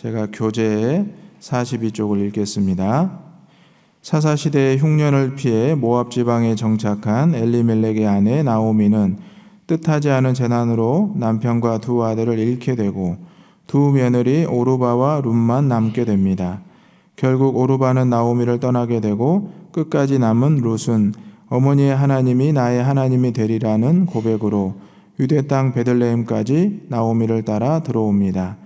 제가 교재 42쪽을 읽겠습니다. 사사 시대의 흉년을 피해 모압 지방에 정착한 엘리멜렉의 아내 나오미는 뜻하지 않은 재난으로 남편과 두 아들을 잃게 되고 두 며느리 오르바와 룸만 남게 됩니다. 결국 오르바는 나오미를 떠나게 되고 끝까지 남은 룻은 어머니의 하나님이 나의 하나님이 되리라는 고백으로 유대 땅 베들레헴까지 나오미를 따라 들어옵니다.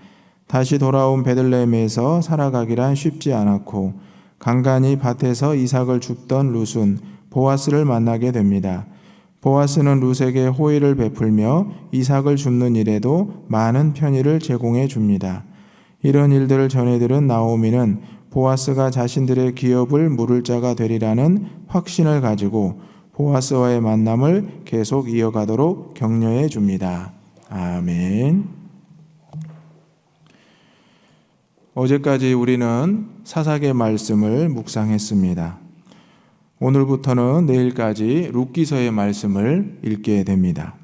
다시 돌아온 베들레헴에서 살아가기란 쉽지 않았고 간간히 밭에서 이삭을 줍던 룻은 보아스를 만나게 됩니다. 보아스는 룻에게 호의를 베풀며 이삭을 줍는 일에도 많은 편의를 제공해 줍니다. 이런 일들을 전해 들은 나오미는 보아스가 자신들의 기업을 물을 자가 되리라는 확신을 가지고 보아스와의 만남을 계속 이어가도록 격려해 줍니다. 아멘. 어제까지 우리는 사사의 말씀을 묵상했습니다. 오늘부터는 내일까지 룻기서의 말씀을 읽게 됩니다.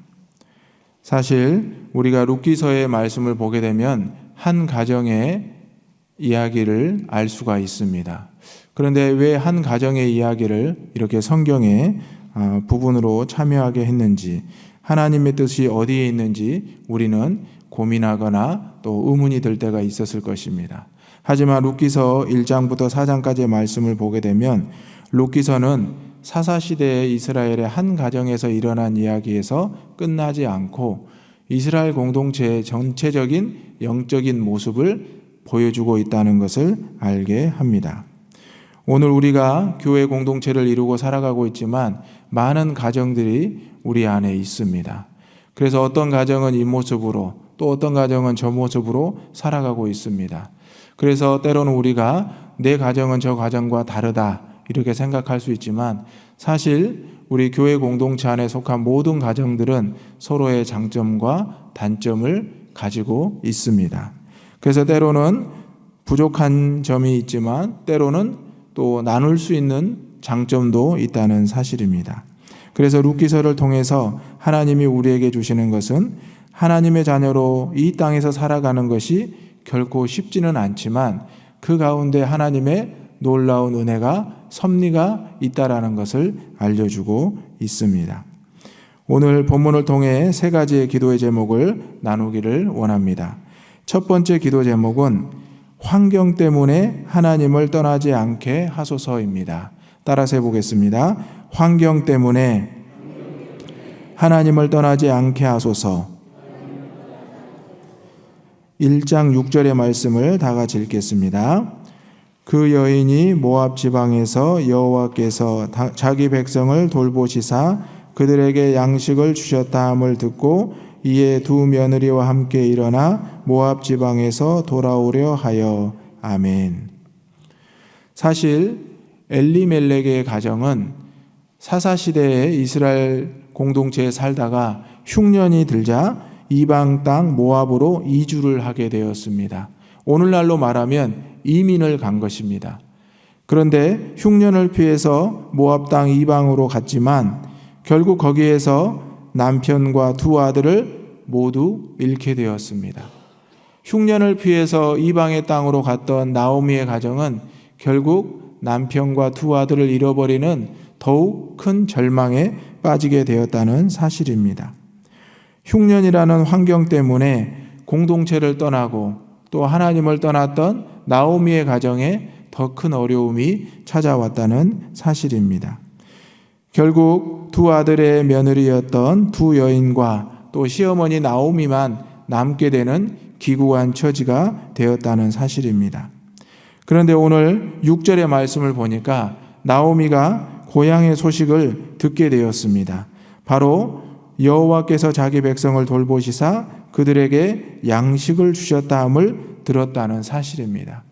사실 우리가 룻기서의 말씀을 보게 되면 한 가정의 이야기를 알 수가 있습니다. 그런데 왜 한 가정의 이야기를 이렇게 성경의 아, 부분으로 참여하게 했는지 하나님의 뜻이 어디에 있는지 우리는 고민하거나 또 의문이 들 때가 있었을 것입니다. 하지만 룻기서 1장부터 4장까지의 말씀을 보게 되면 룻기서는 사사 시대의 이스라엘의 한 가정에서 일어난 이야기에서 끝나지 않고 이스라엘 공동체의 전체적인 영적인 모습을 보여주고 있다는 것을 알게 합니다. 오늘 우리가 교회 공동체를 이루고 살아가고 있지만 많은 가정들이 우리 안에 있습니다. 그래서 어떤 가정은 이 모습으로 또 어떤 가정은 저 모습으로 살아가고 있습니다. 그래서 때로는 우리가 내 가정은 저 가정과 다르다 이렇게 생각할 수 있지만 사실 우리 교회 공동체 안에 속한 모든 가정들은 서로의 장점과 단점을 가지고 있습니다. 그래서 때로는 부족한 점이 있지만 때로는 또 나눌 수 있는 장점도 있다는 사실입니다. 그래서 룻기서를 통해서 하나님이 우리에게 주시는 것은 하나님의 자녀로 이 땅에서 살아가는 것이 결코 쉽지는 않지만 그 가운데 하나님의 놀라운 은혜가 섭리가 있다라는 것을 알려주고 있습니다. 오늘 본문을 통해 세 가지의 기도의 제목을 나누기를 원합니다. 첫 번째 기도 제목은 환경 때문에 하나님을 떠나지 않게 하소서입니다. 따라서 해보겠습니다. 환경 때문에 하나님을 떠나지 않게 하소서. 1장 6절의 말씀을 다 같이 읽겠습니다. 그 여인이 모압 지방에서 여호와께서 자기 백성을 돌보시사 그들에게 양식을 주셨다 함을 듣고 이에 두 며느리와 함께 일어나 모압 지방에서 돌아오려 하여 아멘. 사실 엘리멜렉의 가정은 사사 시대에 이스라엘 공동체에 살다가 흉년이 들자 이방 땅 모압으로 이주를 하게 되었습니다. 오늘날로 말하면 이민을 간 것입니다. 그런데 흉년을 피해서 모압 땅 이방으로 갔지만 결국 거기에서 남편과 두 아들을 모두 잃게 되었습니다. 흉년을 피해서 이방의 땅으로 갔던 나오미의 가정은 결국 남편과 두 아들을 잃어버리는 더욱 큰 절망에 빠지게 되었다는 사실입니다. 흉년이라는 환경 때문에 공동체를 떠나고 또 하나님을 떠났던 나오미의 가정에 더 큰 어려움이 찾아왔다는 사실입니다. 결국 두 아들의 며느리였던 두 여인과 또 시어머니 나오미만 남게 되는 기구한 처지가 되었다는 사실입니다. 그런데 오늘 6절의 말씀을 보니까 나오미가 고향의 소식을 듣게 되었습니다. 바로 여호와께서 자기 백성을 돌보시사 그들에게 양식을 주셨다 함을 들었다는 사실입니다.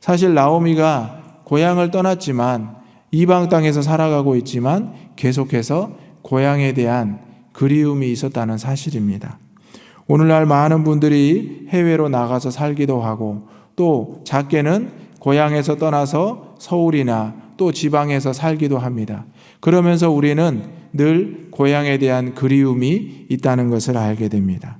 사실 나오미가 고향을 떠났지만 이방 땅에서 살아가고 있지만 계속해서 고향에 대한 그리움이 있었다는 사실입니다. 오늘날 많은 분들이 해외로 나가서 살기도 하고 또 작게는 고향에서 떠나서 서울이나 또 지방에서 살기도 합니다. 그러면서 우리는 늘 고향에 대한 그리움이 있다는 것을 알게 됩니다.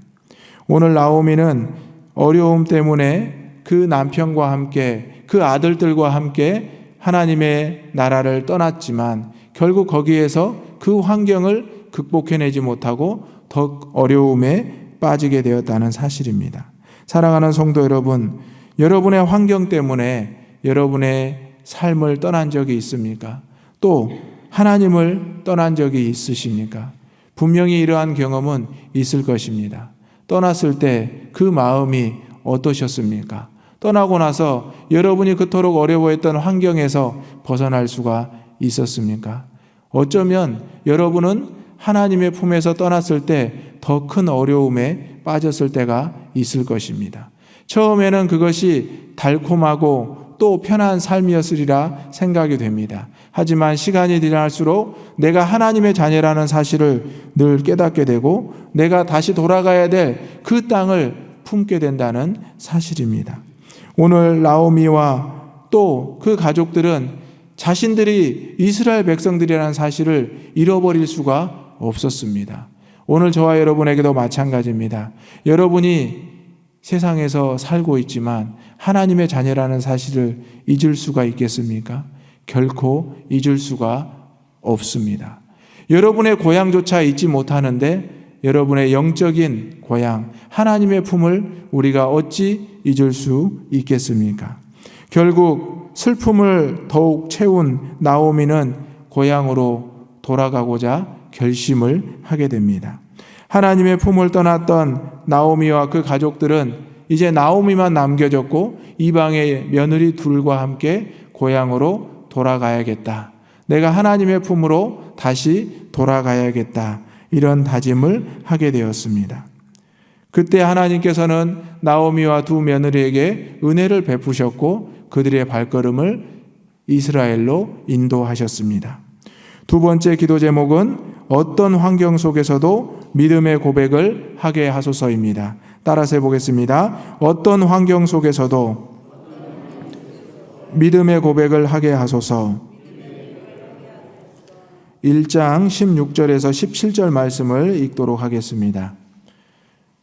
오늘 나오미는 어려움 때문에 그 남편과 함께 그 아들들과 함께 하나님의 나라를 떠났지만 결국 거기에서 그 환경을 극복해내지 못하고 더 어려움에 빠지게 되었다는 사실입니다. 사랑하는 성도 여러분, 여러분의 환경 때문에 여러분의 삶을 떠난 적이 있습니까? 또 하나님을 떠난 적이 있으십니까? 분명히 이러한 경험은 있을 것입니다. 떠났을 때 그 마음이 어떠셨습니까? 떠나고 나서 여러분이 그토록 어려워했던 환경에서 벗어날 수가 있었습니까? 어쩌면 여러분은 하나님의 품에서 떠났을 때 더 큰 어려움에 빠졌을 때가 있을 것입니다. 처음에는 그것이 달콤하고 또 편한 삶이었으리라 생각이 됩니다. 하지만 시간이 지날수록 내가 하나님의 자녀라는 사실을 늘 깨닫게 되고 내가 다시 돌아가야 될 그 땅을 품게 된다는 사실입니다. 오늘 나오미와 또 그 가족들은 자신들이 이스라엘 백성들이라는 사실을 잃어버릴 수가 없었습니다. 오늘 저와 여러분에게도 마찬가지입니다. 여러분이 세상에서 살고 있지만 하나님의 자녀라는 사실을 잊을 수가 있겠습니까? 결코 잊을 수가 없습니다. 여러분의 고향조차 잊지 못하는데 여러분의 영적인 고향, 하나님의 품을 우리가 어찌 잊을 수 있겠습니까? 결국 슬픔을 더욱 채운 나오미는 고향으로 돌아가고자 결심을 하게 됩니다. 하나님의 품을 떠났던 나오미와 그 가족들은 이제 나오미만 남겨졌고 이방의 며느리 둘과 함께 고향으로 돌아가야겠다. 내가 하나님의 품으로 다시 돌아가야겠다. 이런 다짐을 하게 되었습니다. 그때 하나님께서는 나오미와 두 며느리에게 은혜를 베푸셨고 그들의 발걸음을 이스라엘로 인도하셨습니다. 두 번째 기도 제목은 어떤 환경 속에서도 믿음의 고백을 하게 하소서입니다. 따라서 해보겠습니다. 어떤 환경 속에서도 믿음의 고백을 하게 하소서. 1장 16절에서 17절 말씀을 읽도록 하겠습니다.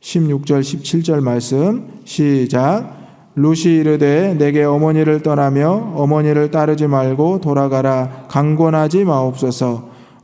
16절 17절 말씀 시작 루시 이르되 내게 어머니를 떠나며 어머니를 따르지 말고 돌아가라 강권하지 마옵소서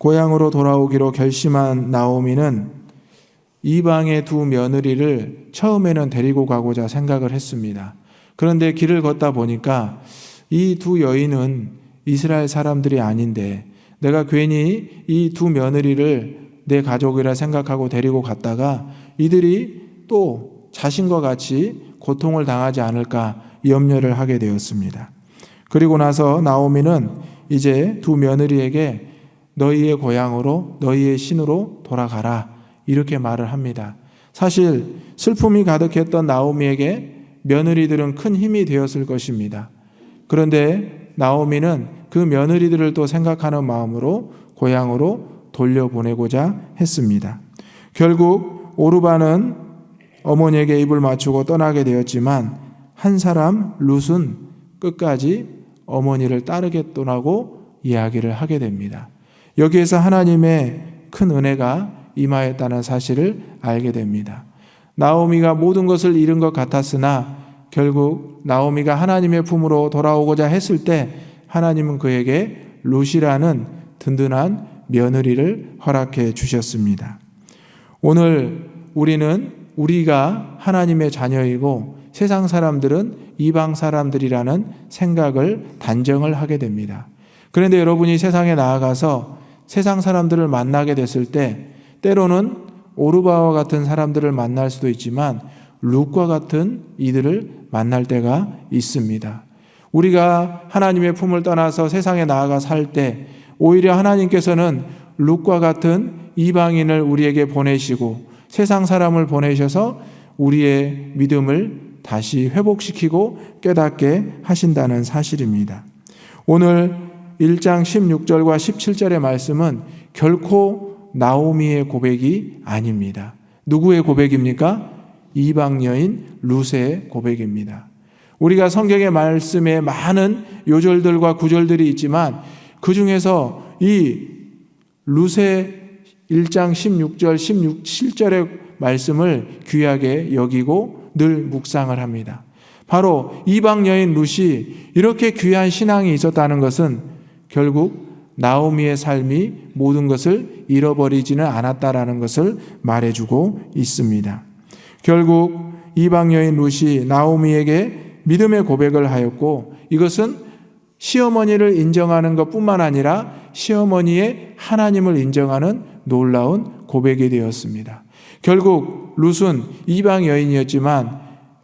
고향으로 돌아오기로 결심한 나오미는 이방의 두 며느리를 처음에는 데리고 가고자 생각을 했습니다. 그런데 길을 걷다 보니까 이 두 여인은 이스라엘 사람들이 아닌데 내가 괜히 이 두 며느리를 내 가족이라 생각하고 데리고 갔다가 이들이 또 자신과 같이 고통을 당하지 않을까 염려를 하게 되었습니다. 그리고 나서 나오미는 이제 두 며느리에게 너희의 고향으로 너희의 신으로 돌아가라 이렇게 말을 합니다. 사실 슬픔이 가득했던 나오미에게 며느리들은 큰 힘이 되었을 것입니다. 그런데 나오미는 그 며느리들을 또 생각하는 마음으로 고향으로 돌려보내고자 했습니다. 결국 오르바는 어머니에게 입을 맞추고 떠나게 되었지만 한 사람 룻은 끝까지 어머니를 따르겠다고 이야기를 하게 됩니다. 여기에서 하나님의 큰 은혜가 임하였다는 사실을 알게 됩니다. 나오미가 모든 것을 잃은 것 같았으나 결국 나오미가 하나님의 품으로 돌아오고자 했을 때 하나님은 그에게 룻이라는 든든한 며느리를 허락해 주셨습니다. 오늘 우리는 우리가 하나님의 자녀이고 세상 사람들은 이방 사람들이라는 생각을 단정을 하게 됩니다. 그런데 여러분이 세상에 나아가서 세상 사람들을 만나게 됐을 때 때로는 오르바와 같은 사람들을 만날 수도 있지만 룩과 같은 이들을 만날 때가 있습니다. 우리가 하나님의 품을 떠나서 세상에 나아가 살 때 오히려 하나님께서는 룩과 같은 이방인을 우리에게 보내시고 세상 사람을 보내셔서 우리의 믿음을 다시 회복시키고 깨닫게 하신다는 사실입니다. 오늘 1장 16절과 17절의 말씀은 결코 나오미의 고백이 아닙니다. 누구의 고백입니까? 이방 여인 루세의 고백입니다. 우리가 성경의 말씀에 많은 요절들과 구절들이 있지만 그 중에서 이 루세 1장 16절, 17절의 말씀을 귀하게 여기고 늘 묵상을 합니다. 바로 이방 여인 룻이 이렇게 귀한 신앙이 있었다는 것은 결국 나오미의 삶이 모든 것을 잃어버리지는 않았다라는 것을 말해주고 있습니다. 결국 이방 여인 룻이 나오미에게 믿음의 고백을 하였고 이것은 시어머니를 인정하는 것뿐만 아니라 시어머니의 하나님을 인정하는 놀라운 고백이 되었습니다. 결국 룻은 이방 여인이었지만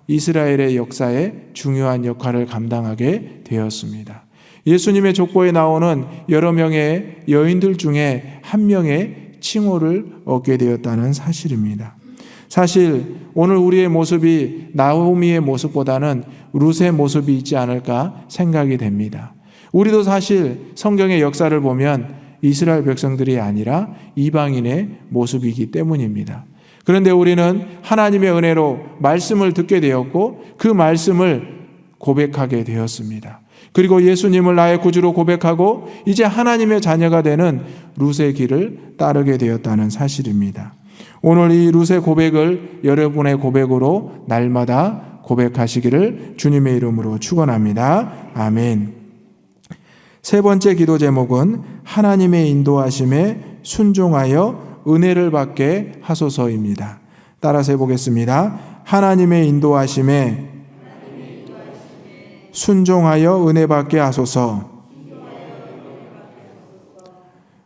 이스라엘의 역사에 중요한 역할을 감당하게 되었습니다. 예수님의 족보에 나오는 여러 명의 여인들 중에 한 명의 칭호를 얻게 되었다는 사실입니다. 사실 오늘 우리의 모습이 나오미의 모습보다는 룻의 모습이 있지 않을까 생각이 됩니다. 우리도 사실 성경의 역사를 보면 이스라엘 백성들이 아니라 이방인의 모습이기 때문입니다. 그런데 우리는 하나님의 은혜로 말씀을 듣게 되었고 그 말씀을 고백하게 되었습니다. 그리고 예수님을 나의 구주로 고백하고 이제 하나님의 자녀가 되는 룻의 길을 따르게 되었다는 사실입니다. 오늘 이 룻의 고백을 여러분의 고백으로 날마다 고백하시기를 주님의 이름으로 축원합니다. 아멘. 세 번째 기도 제목은 하나님의 인도하심에 순종하여 은혜를 받게 하소서입니다. 따라서 해보겠습니다. 하나님의 인도하심에 순종하여 은혜 받게 하소서.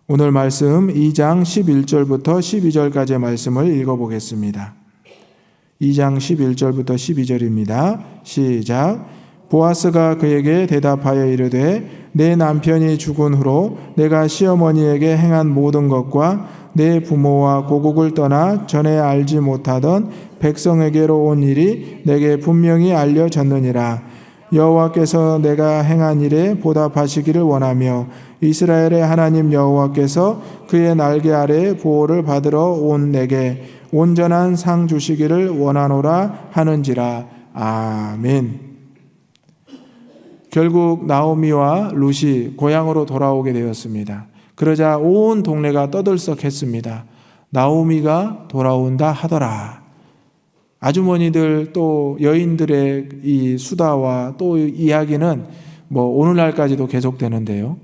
오늘 말씀 2장 11절부터 12절까지의 말씀을 읽어보겠습니다. 2장 11절부터 12절입니다. 시작. 보아스가 그에게 대답하여 이르되 내 남편이 죽은 후로 내가 시어머니에게 행한 모든 것과 내 부모와 고국을 떠나 전에 알지 못하던 백성에게로 온 일이 내게 분명히 알려졌느니라. 여호와께서 내가 행한 일에 보답하시기를 원하며 이스라엘의 하나님 여호와께서 그의 날개 아래 보호를 받으러 온 내게 온전한 상 주시기를 원하노라 하는지라. 아멘. 결국 나오미와 룻이 고향으로 돌아오게 되었습니다. 그러자 온 동네가 떠들썩했습니다. 나오미가 돌아온다 하더라. 아주머니들 또 여인들의 이 수다와 또 이야기는 뭐 오늘날까지도 계속되는데요.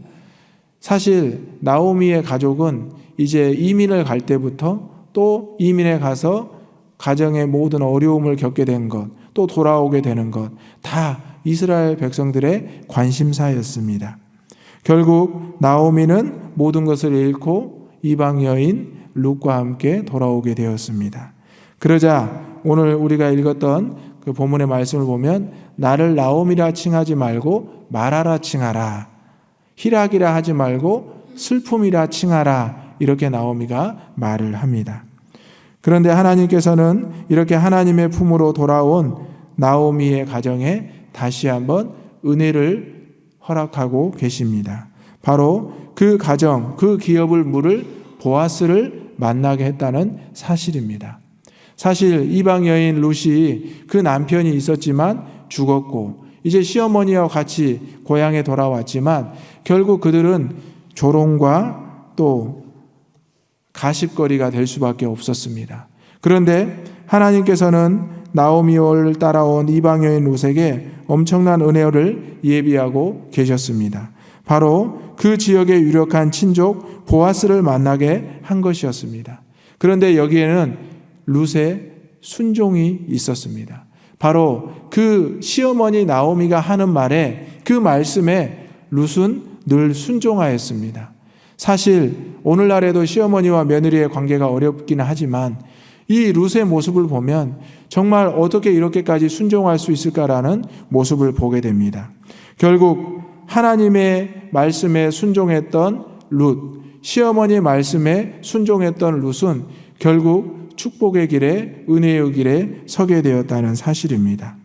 사실 나오미의 가족은 이제 이민을 갈 때부터 또 이민에 가서 가정의 모든 어려움을 겪게 된 것, 또 돌아오게 되는 것, 다 이스라엘 백성들의 관심사였습니다. 결국 나오미는 모든 것을 잃고 이방 여인 룻과 함께 돌아오게 되었습니다. 그러자 오늘 우리가 읽었던 그 본문의 말씀을 보면 나를 나오미라 칭하지 말고 마라라 칭하라. 희락이라 하지 말고 슬픔이라 칭하라. 이렇게 나오미가 말을 합니다. 그런데 하나님께서는 이렇게 하나님의 품으로 돌아온 나오미의 가정에 다시 한번 은혜를 허락하고 계십니다. 바로 그 가정, 그 기업을 물을 보아스를 만나게 했다는 사실입니다. 사실 이방 여인 룻이 그 남편이 있었지만 죽었고 이제 시어머니와 같이 고향에 돌아왔지만 결국 그들은 조롱과 또 가십거리가 될 수밖에 없었습니다. 그런데 하나님께서는 나오미를 따라온 이방 여인 룻에게 엄청난 은혜를 예비하고 계셨습니다. 바로 그 지역의 유력한 친족 보아스를 만나게 한 것이었습니다. 그런데 여기에는 룻의 순종이 있었습니다. 바로 그 시어머니 나오미가 하는 말에 그 말씀에 룻은 늘 순종하였습니다. 사실 오늘날에도 시어머니와 며느리의 관계가 어렵기는 하지만 이 룻의 모습을 보면 정말 어떻게 이렇게까지 순종할 수 있을까라는 모습을 보게 됩니다. 결국 하나님의 말씀에 순종했던 룻, 시어머니 말씀에 순종했던 룻은 결국 축복의 길에 은혜의 길에 서게 되었다는 사실입니다.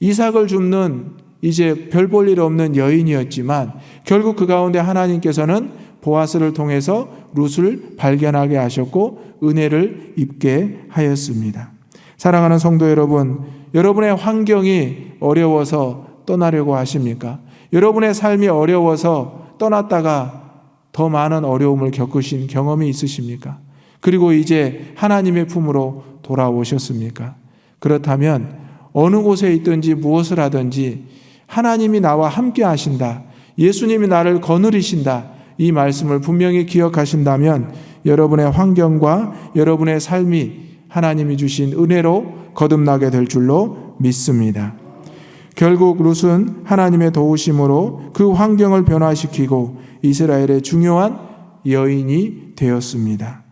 이삭을 줍는 이제 별 볼 일 없는 여인이었지만 결국 그 가운데 하나님께서는 보아스를 통해서 룻을 발견하게 하셨고 은혜를 입게 하였습니다. 사랑하는 성도 여러분, 여러분의 환경이 어려워서 떠나려고 하십니까? 여러분의 삶이 어려워서 떠났다가 더 많은 어려움을 겪으신 경험이 있으십니까? 그리고 이제 하나님의 품으로 돌아오셨습니까? 그렇다면 어느 곳에 있든지 무엇을 하든지 하나님이 나와 함께 하신다. 예수님이 나를 거느리신다. 이 말씀을 분명히 기억하신다면 여러분의 환경과 여러분의 삶이 하나님이 주신 은혜로 거듭나게 될 줄로 믿습니다. 결국 룻은 하나님의 도우심으로 그 환경을 변화시키고 이스라엘의 중요한 여인이 되었습니다.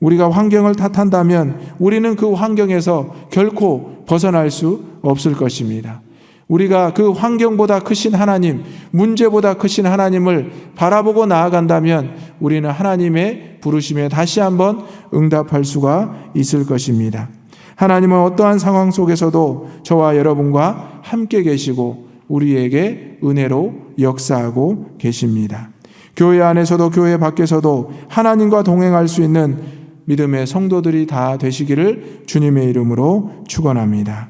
우리가 환경을 탓한다면 우리는 그 환경에서 결코 벗어날 수 없을 것입니다. 우리가 그 환경보다 크신 하나님, 문제보다 크신 하나님을 바라보고 나아간다면 우리는 하나님의 부르심에 다시 한번 응답할 수가 있을 것입니다. 하나님은 어떠한 상황 속에서도 저와 여러분과 함께 계시고 우리에게 은혜로 역사하고 계십니다. 교회 안에서도 교회 밖에서도 하나님과 동행할 수 있는 믿음의 성도들이 다 되시기를 주님의 이름으로 축원합니다.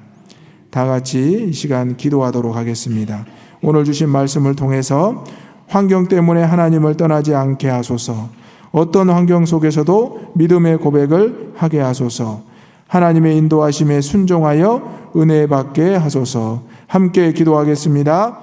다 같이 이 시간 기도하도록 하겠습니다. 오늘 주신 말씀을 통해서 환경 때문에 하나님을 떠나지 않게 하소서. 어떤 환경 속에서도 믿음의 고백을 하게 하소서. 하나님의 인도하심에 순종하여 은혜 받게 하소서. 함께 기도하겠습니다.